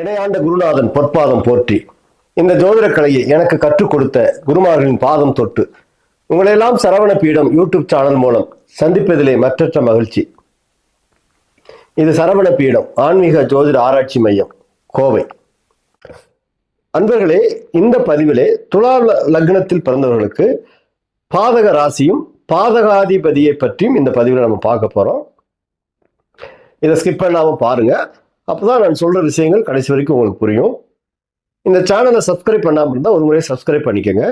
இணையாண்ட குருநாதன் பொற்பாதம் போற்றி. இந்த ஜோதிட கலையை எனக்கு கற்றுக் கொடுத்த குருமார்களின் பாதம் தொட்டு உங்களையெல்லாம் சரவண பீடம் யூடியூப் சேனல் மூலம் சந்திப்பதிலே மற்றற்ற மகிழ்ச்சி. இது சரவண பீடம் ஆன்மீக ஜோதிட ஆராய்ச்சி மையம் கோவை. அன்பர்களே இந்த பதிவிலே துலா லக்னத்தில் பிறந்தவர்களுக்கு பாதக ராசியும் பாதகாதிபதியை பற்றியும் இந்த பதிவில் நம்ம பார்க்க போறோம். இதை ஸ்கிப் பாருங்கள் அப்போ தான் நான் சொல்கிற விஷயங்கள் கடைசி வரைக்கும் உங்களுக்கு புரியும். இந்த சேனலை சப்ஸ்கிரைப் பண்ணாமல் இருந்தால் ஒரு முறை சப்ஸ்கிரைப் பண்ணிக்கோங்க.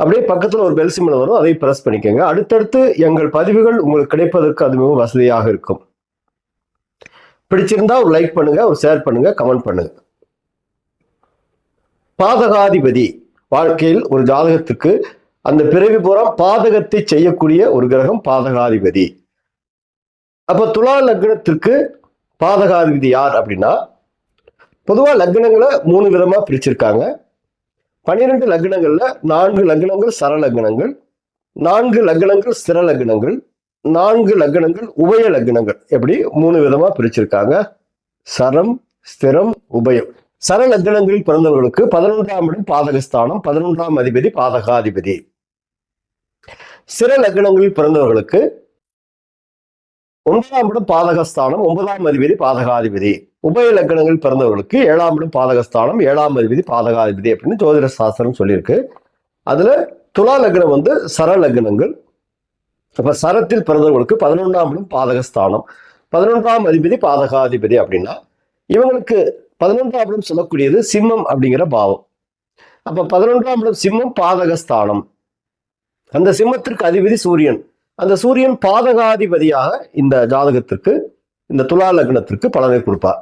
அப்படியே பக்கத்தில் ஒரு பெல் சிம்மில் வரும் அதை ப்ரெஸ் பண்ணிக்கோங்க. அடுத்தடுத்து எங்கள் பதிவுகள் உங்களுக்கு கிடைப்பதற்கு அது மிகவும் வசதியாக இருக்கும். பிடிச்சிருந்தா ஒரு லைக் பண்ணுங்க ஒரு ஷேர் பண்ணுங்க கமெண்ட் பண்ணுங்க. பாதகாதிபதி வாழ்க்கையில் ஒரு ஜாதகத்துக்கு அந்த பிறவி புறம் பாதகத்தை செய்யக்கூடிய ஒரு கிரகம் பாதகாதிபதி. அப்ப துலா லக்னத்திற்கு பாதகாதிபதி யார் அப்படின்னா பொதுவாக லக்னங்களை மூணு விதமாக பிரிச்சிருக்காங்க. பன்னிரெண்டு லக்னங்களில் நான்கு லக்னங்கள் சர லக்னங்கள் நான்கு லக்னங்கள் ஸ்திர லக்னங்கள் நான்கு லக்னங்கள் உபய லக்னங்கள் எப்படி மூணு விதமாக பிரிச்சிருக்காங்க. சரம் ஸ்திரம் உபயம். சர லக்னங்களில் பிறந்தவர்களுக்கு பதினொன்றாம் இடம் பாதகஸ்தானம் பதினொன்றாம் அதிபதி பாதகாதிபதி. சிற லக்னங்களில் பிறந்தவர்களுக்கு ஒன்பதாம் இடம் பாதகஸ்தானம் ஒன்பதாம் அதிபதி பாதகாதிபதி. உபய லக்னங்களில் பிறந்தவர்களுக்கு ஏழாம் இடம் பாதகஸ்தானம் ஏழாம் அதிபதி பாதகாதிபதி அப்படின்னு ஜோதிட சாஸ்திரம் சொல்லியிருக்கு. அதுல துலா லக்னம் வந்து சர லக்னங்கள். அப்ப சரத்தில் பிறந்தவர்களுக்கு பதினொன்றாம் இடம் பாதகஸ்தானம். பதினொன்றாம் அதிபதி பாதகாதிபதி அப்படின்னா இவங்களுக்கு பதினொன்றாம் இடம் சொல்லக்கூடியது சிம்மம் அப்படிங்கிற பாவம். அப்ப பதினொன்றாம் இடம் சிம்மம் பாதகஸ்தானம். அந்த சிம்மத்திற்கு அதிபதி சூரியன். அந்த சூரியன் பாதகாதிபதியாக இந்த ஜாதகத்திற்கு இந்த துலா லக்னத்திற்கு பலனை கொடுப்பார்.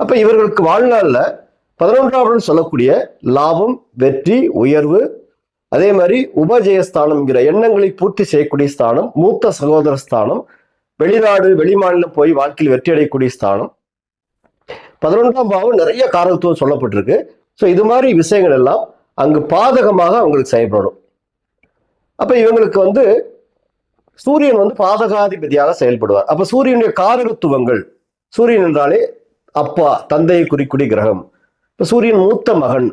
அப்ப இவர்களுக்கு வாழ்நாளில் பதினொன்றாவது சொல்லக்கூடிய லாபம் வெற்றி உயர்வு அதே மாதிரி உபஜயஸ்தானம்ங்கிற எண்ணங்களை பூர்த்தி செய்யக்கூடிய ஸ்தானம் மூத்த சகோதர ஸ்தானம் வெளிநாடு வெளிமாநிலம் போய் வாழ்க்கையில் வெற்றி அடையக்கூடிய ஸ்தானம். பதினொன்றாம் பாவம் நிறைய காரகத்துவம் சொல்லப்பட்டிருக்கு. ஸோ இது மாதிரி விஷயங்கள் எல்லாம் அங்கு பாதகமாக அவங்களுக்கு செயல்படும். அப்போ இவங்களுக்கு வந்து சூரியன் வந்து பாதகாதிபதியாக செயல்படுவார். அப்ப சூரியனுடைய காரகத்துவங்கள் சூரியன் என்றாலே அப்பா தந்தையை குறிக்குடி கிரகம். இப்ப சூரியன் மூத்த மகன்.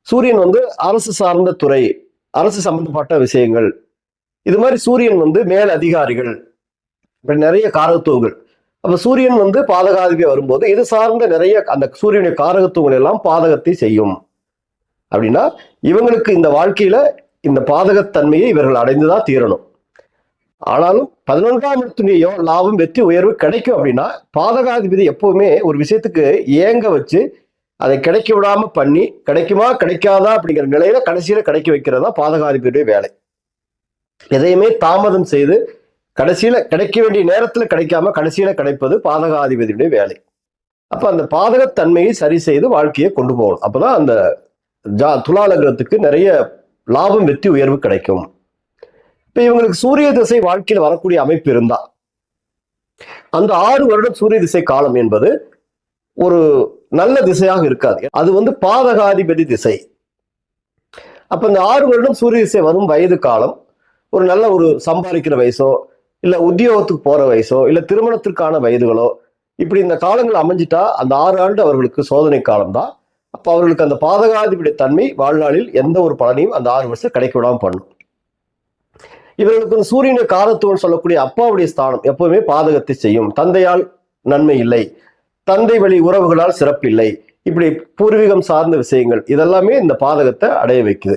சூரியன் வந்து அரசு சார்ந்த துறை அரசு சம்பந்தப்பட்ட விஷயங்கள். இது மாதிரி சூரியன் வந்து மேல் அதிகாரிகள். இப்படி நிறைய காரகத்துவங்கள். அப்ப சூரியன் வந்து பாதகாதிபதி வரும்போது இது சார்ந்த நிறைய அந்த சூரியனுடைய காரகத்துவங்கள் எல்லாம் பாதகத்தை செய்யும். அப்படின்னா இவங்களுக்கு இந்த வாழ்க்கையில இந்த பாதகத்தன்மையை இவர்கள் அடைந்துதான் தீரணும். ஆனாலும் பதினொன்றாம் இடத்துடைய லாபம் வெற்றி உயர்வு கிடைக்கும் அப்படின்னா பாதகாதிபதி எப்பவுமே ஒரு விஷயத்துக்கு ஏங்க வச்சு அதை கிடைக்க விடாம பண்ணி கிடைக்குமா கிடைக்காதா அப்படிங்கிற நிலையில கடைசியில கிடைக்க வைக்கிறதா பாதகாதிபதியுடைய வேலை. எதையுமே தாமதம் செய்து கடைசியில கிடைக்க வேண்டிய நேரத்துல கிடைக்காம கடைசியில கிடைப்பது பாதகாதிபதியுடைய வேலை. அப்ப அந்த பாதகத்தன்மையை சரி செய்து வாழ்க்கையை கொண்டு போகணும். அப்பதான் அந்த ஜா துலாலகத்துக்கு நிறைய லாபம் வெற்றி உயர்வு கிடைக்கும். இப்ப இவங்களுக்கு சூரிய திசை வாழ்க்கையில் வரக்கூடிய அமைப்பு இருந்தா. அந்த ஆறு வருடம் சூரிய திசை காலம் என்பது ஒரு நல்ல திசையாக இருக்காது. அது வந்து பாதகாதிபதி திசை. அப்ப இந்த ஆறு வருடம் சூரிய திசை வரும் வயது காலம் ஒரு நல்ல ஒரு சம்பாதிக்கிற வயசோ இல்ல உத்தியோகத்துக்கு போற வயசோ இல்ல திருமணத்திற்கான வயதுகளோ இப்படி இந்த காலங்கள் அமைஞ்சிட்டா அந்த ஆறு ஆண்டு அவர்களுக்கு சோதனை காலம் தான். அப்ப அவர்களுக்கு அந்த பாதகாதிபதி தன்மை வாழ்நாளில் எந்த ஒரு பலனையும் அந்த ஆறு வருஷம் கிடைக்க விடாம பண்ணும் இவர்களுக்கு வந்து சூரியனை காரத்துவம் சொல்லக்கூடிய அப்பாவுடைய ஸ்தானம் எப்பவுமே பாதகத்தை செய்யும். தந்தையால் நன்மை இல்லை. தந்தை வழி உறவுகளால் சிறப்பில்லை. இப்படி பூர்வீகம் சார்ந்த விஷயங்கள் இதெல்லாமே இந்த பாதகத்தை அடைய வைக்குது.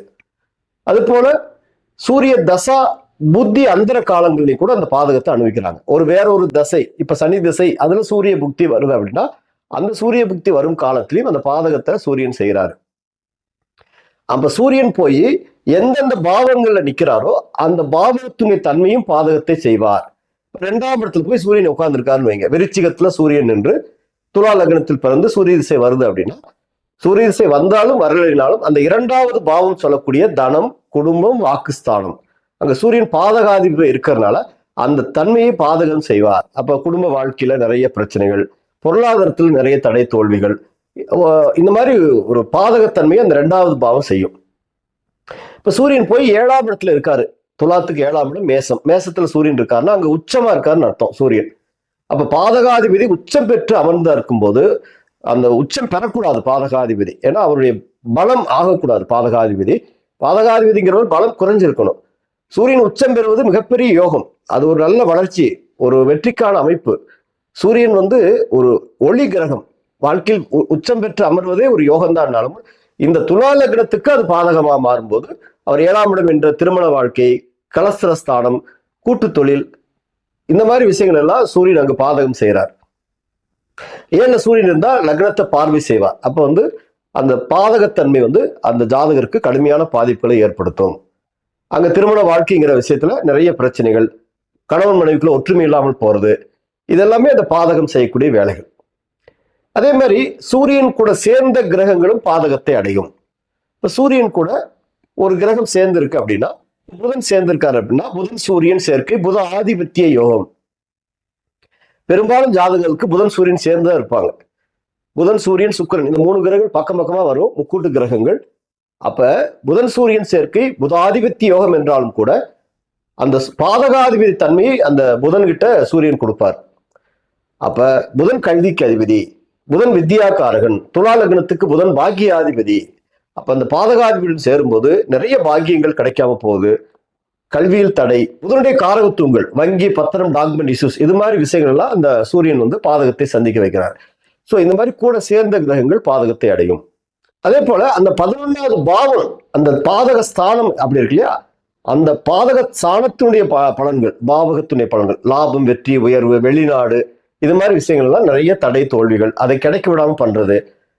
அது போல சூரிய தசா புத்தி அந்தர காலங்களிலையும் கூட அந்த பாதகத்தை அனுபவிக்கிறாங்க. ஒரு வேற ஒரு தசை இப்ப சனி திசை அதுல சூரிய புக்தி வருது அப்படின்னா அந்த சூரிய புக்தி வரும் காலத்திலையும் அந்த பாதகத்தை சூரியன் செய்கிறாரு. அப்ப சூரியன் போய் எந்தெந்த பாவங்கள்ல நிக்கிறாரோ அந்த பாவத்தினுடைய தன்மையும் பாதகத்தை செய்வார். ரெண்டாம் இடத்துல போய் சூரியன் உட்கார்ந்துருக்காருன்னு வைங்க. விருச்சிகத்துல சூரியன் நின்று துலா லக்னத்தில் பிறந்து சூரிய திசை வருது அப்படின்னா சூரிய திசை வந்தாலும் வரலினாலும் அந்த இரண்டாவது பாவம் சொல்லக்கூடிய தனம் குடும்பம் வாக்குஸ்தானம். அங்க சூரியன் பாதகாதிபதி இருக்கிறதுனால அந்த தன்மையை பாதகம் செய்வார். அப்ப குடும்ப வாழ்க்கையில நிறைய பிரச்சனைகள் பொருளாதாரத்தில் நிறைய தடை தோல்விகள். இந்த மாதிரி ஒரு பாதகத்தன்மையை அந்த ரெண்டாவது பாவம் செய்யும். இப்போ சூரியன் போய் ஏழாம் இடத்துல இருக்காரு. துலாத்துக்கு ஏழாம் இடம் மேசம். மேசத்துல சூரியன் இருக்காருன்னா அங்க உச்சமா இருக்காருன்னு அர்த்தம் சூரியன். அப்ப பாதகாதிபதி உச்சம் பெற்று அமர்ந்தா இருக்கும்போது அந்த உச்சம் பெறக்கூடாது பாதகாதிபதி. ஏன்னா அவருடைய பலம் ஆகக்கூடாது பாதகாதிபதி. பாதகாதிபதிங்கிறவர் பலம் குறைஞ்சிருக்கணும். சூரியன் உச்சம் பெறுவது மிகப்பெரிய யோகம். அது ஒரு நல்ல வளர்ச்சி ஒரு வெற்றிக்கான அமைப்பு. சூரியன் வந்து ஒரு ஒளி கிரகம். வாழ்க்கையில் உ- உச்சம் பெற்று அமர்வதே ஒரு யோகம்தான்னாலும் இந்த துலா லக்னத்துக்கு அது பாதகமாக மாறும்போது அவர் ஏழாம் இடம் என்ற திருமண வாழ்க்கை கலஸ்திரஸ்தானம் கூட்டு தொழில் இந்த மாதிரி விஷயங்கள் எல்லாம் சூரியன் அங்கு பாதகம் செய்கிறார். ஏழு சூரியன் இருந்தால் லக்னத்தை பார்வை செய்வார். அப்போ வந்து அந்த பாதகத்தன்மை வந்து அந்த ஜாதகருக்கு கடுமையான பாதிப்புகளை ஏற்படுத்தும். அங்கே திருமண வாழ்க்கைங்கிற விஷயத்துல நிறைய பிரச்சனைகள் கணவன் மனைவிக்குள்ள ஒற்றுமை இல்லாமல் போறது இதெல்லாமே அந்த பாதகம் செய்யக்கூடிய வேலைகள். அதே மாதிரி சூரியன் கூட சேர்ந்த கிரகங்களும் பாதகத்தை அடையும். இப்போ சூரியன் கூட ஒரு கிரகம் சேர்ந்திருக்கு அப்படின்னா புதன் சேர்ந்திருக்காரு அப்படின்னா புதன் சூரியன் சேர்க்கை புத ஆதிபத்திய யோகம். பெரும்பாலும் ஜாதகங்களுக்கு புதன் சூரியன் சேர்ந்தா இருப்பாங்க. புதன் சூரியன் சுக்கிரன் இந்த மூணு கிரகங்கள் பக்கம் பக்கமா வரும் முக்கூட்டு கிரகங்கள். அப்ப புதன் சூரியன் சேர்க்கை புதாதிபத்திய யோகம் என்றாலும் கூட அந்த பாதகாதிபதி தன்மையை அந்த புதன்கிட்ட சூரியன் கொடுப்பார். அப்ப புதன் கல்விக்கு அதிபதி புதன் வித்யாக்காரகன் துலா லக்னத்துக்கு புதன் பாக்கியாதிபதி. அப்ப அந்த பாதகாதிபதியுடன் சேரும்போது நிறைய பாக்கியங்கள் கிடைக்காம போகுது. கல்வியில் தடை புதனுடைய காரகத்துவங்கள் வங்கி பத்திரம் டாக்குமெண்ட் இஷ்யூஸ் இது மாதிரி விஷயங்கள் எல்லாம் அந்த சூரியன் வந்து பாதகத்தை சந்திக்க வைக்கிறார். ஸோ இந்த மாதிரி கூட சேர்ந்த கிரகங்கள் பாதகத்தை அடையும். அதே போல அந்த பதினொன்றாவது பாவம் அந்த பாதக ஸ்தானம் அப்படி இருக்கு இல்லையா? அந்த பாதக ஸ்தானத்தினுடைய ப- பலன்கள் பாவகத்தினுடைய பலன்கள் லாபம் வெற்றி உயர்வு வெளிநாடு இது மாதிரி விஷயங்கள் எல்லாம் நிறைய தடை தோல்விகள் அதை கிடைக்க விடாம பண்றது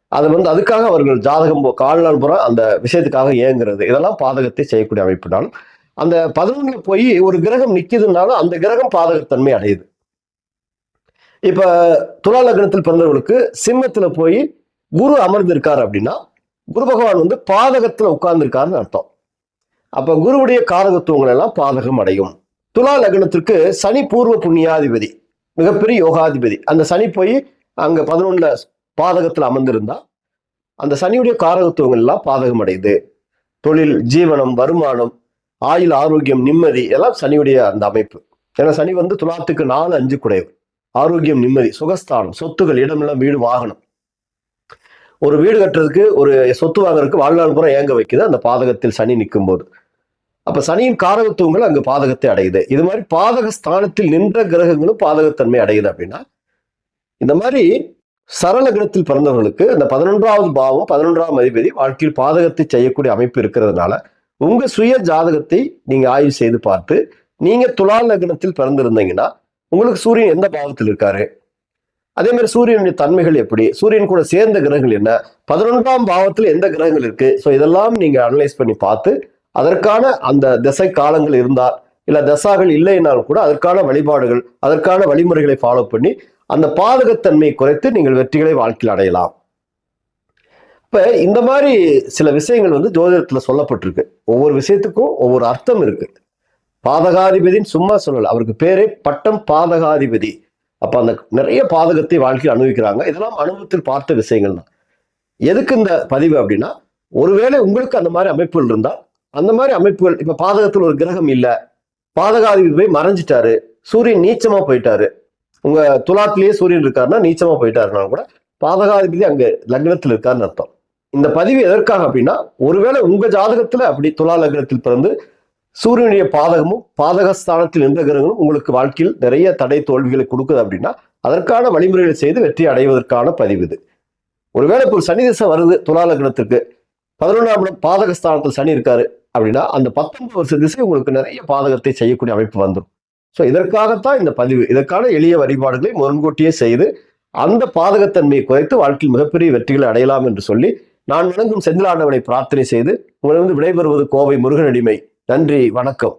அது வந்து அதுக்காக அவர்கள் ஜாதகம் கால்நாள் புறம் அந்த விஷயத்துக்காக ஏங்குறது இதெல்லாம் பாதகத்தை செய்யக்கூடிய அமைப்புனாலும் அந்த பதினொன்றுல போய் ஒரு கிரகம் நிக்குதுனாலும் அந்த கிரகம் பாதகத்தன்மை அடையுது. இப்ப துலா லக்னத்தில் பிறந்தவர்களுக்கு சிம்மத்துல போய் குரு அமர்ந்திருக்காரு அப்படின்னா குரு பகவான் வந்து பாதகத்துல உட்கார்ந்துருக்காருன்னு அர்த்தம். அப்ப குருவுடைய காரகத்துவங்கள் எல்லாம் பாதகம் அடையும். துலா லக்னத்திற்கு சனி பூர்வ புண்ணியாதிபதி. மிகப்பெரிய யோகாதிபதி. அந்த சனி போய் அங்க பதினொன்னுல பாதகத்துல அமர்ந்திருந்தா அந்த சனியுடைய காரகத்துவங்கள்லாம் பாதகம் அடையுது தொழில் ஜீவனம் வருமானம் ஆயுள் ஆரோக்கியம் நிம்மதி எல்லாம் சனியுடைய அந்த அமைப்பு. ஏன்னா சனி வந்து துலாத்துக்கு நாலு அஞ்சு குடையவர். ஆரோக்கியம் நிம்மதி சுகஸ்தானம் சொத்துகள் இடமெல்லாம் வீடு வாகனம். ஒரு வீடு கட்டுறதுக்கு ஒரு சொத்து வாங்குறதுக்கு வாழ்நாள் பூரா ஏங்க வைக்குது? அந்த பாதகத்தில் சனி நிற்கும் போது அப்ப சனியின் காரகத்துவங்கள் அங்கு பாதகத்தை அடையுது. இது மாதிரி பாதக ஸ்தானத்தில் நின்ற கிரகங்களும் பாதகத்தன்மை அடையுது அப்படின்னா இந்த மாதிரி சரள கிரகத்தில் பிறந்தவர்களுக்கு அந்த பதினொன்றாவது பாவம் பதினொன்றாம் அதிபதி வாழ்க்கையில் பாதகத்தை செய்யக்கூடிய அமைப்பு இருக்கிறதுனால உங்க சுய ஜாதகத்தை நீங்க ஆய்வு செய்து பார்த்து நீங்க துலா லக்னத்தில் பிறந்திருந்தீங்கன்னா உங்களுக்கு சூரியன் எந்த பாவத்தில் இருக்காரு? அதே மாதிரி சூரியனுடைய தன்மைகள் எப்படி? சூரியன் கூட சேர்ந்த கிரகங்கள் என்ன? பதினொன்றாம் பாவத்தில் எந்த கிரகங்கள் இருக்கு? ஸோ இதெல்லாம் நீங்க அனலைஸ் பண்ணி பார்த்து அதற்கான அந்த திசை காலங்கள் இருந்தால் இல்லை தசாகள் இல்லைனாலும் கூட அதற்கான வழிபாடுகள் அதற்கான வழிமுறைகளை ஃபாலோ பண்ணி அந்த பாதகத்தன்மையை குறைத்து நீங்கள் வெற்றிகளை வாழ்க்கையில் அடையலாம். இப்போ இந்த மாதிரி சில விஷயங்கள் வந்து ஜோதிடத்தில் சொல்லப்பட்டிருக்கு. ஒவ்வொரு விஷயத்துக்கும் ஒவ்வொரு அர்த்தம் இருக்கு. பாதகாதிபதின்னு சும்மா சொல்லலை. அவருக்கு பேரே பட்டம் பாதகாதிபதி. அப்போ அந்த நிறைய பாதகத்தை வாழ்க்கையில் அனுபவிக்கிறாங்க. இதெல்லாம் அனுபவத்தில் பார்த்த விஷயங்கள் தான். எதுக்கு இந்த பதிவு அப்படின்னா ஒருவேளை உங்களுக்கு அந்த மாதிரி அமைப்புகள் இருந்தால் அந்த மாதிரி அமைப்புகள் இப்ப பாதகத்தில் ஒரு கிரகம் இல்லை. பாதகாதிபதி போய் மறைஞ்சிட்டாரு. சூரியன் நீச்சமா போயிட்டாரு. உங்க துலாத்திலேயே சூரியன் இருக்காருன்னா நீச்சமா போயிட்டாருன்னா கூட பாதகாதிபதி அங்க லக்னத்தில் இருக்காருன்னு அர்த்தம். இந்த பதிவு எதற்காக அப்படின்னா ஒருவேளை உங்க ஜாதகத்துல அப்படி துலா லக்னத்தில் பிறந்து சூரியனுடைய பாதகமும் பாதகஸ்தானத்தில் இருந்த கிரகங்களும் உங்களுக்கு வாழ்க்கையில் நிறைய தடை தோல்விகளை கொடுக்குது அப்படின்னா அதற்கான வழிமுறைகளை செய்து வெற்றி அடைவதற்கான பதிவு இது. ஒருவேளை இப்போ சனி திசை வருது துலா லக்னத்திற்கு. பதினொன்றாம் இடம் பாதகஸ்தானத்தில் சனி இருக்காரு அப்படின்னா அந்த பத்தொன்பது வருஷ திசை உங்களுக்கு நிறைய பாதகத்தை செய்யக்கூடிய அமைப்பு வந்துடும் ஸோ இதற்காகத்தான் இந்த பதிவு. இதற்கான எளிய வழிபாடுகளை முன்கூட்டியே செய்து அந்த பாதகத்தன்மையை குறைத்து வாழ்க்கையில் மிகப்பெரிய வெற்றிகளை அடையலாம் என்று சொல்லி நான் வணங்கும் செந்திலாண்டவனை பிரார்த்தனை செய்து உங்களிடம் விடைபெறுவது கோவை முருகனடிமை நன்றி வணக்கம்.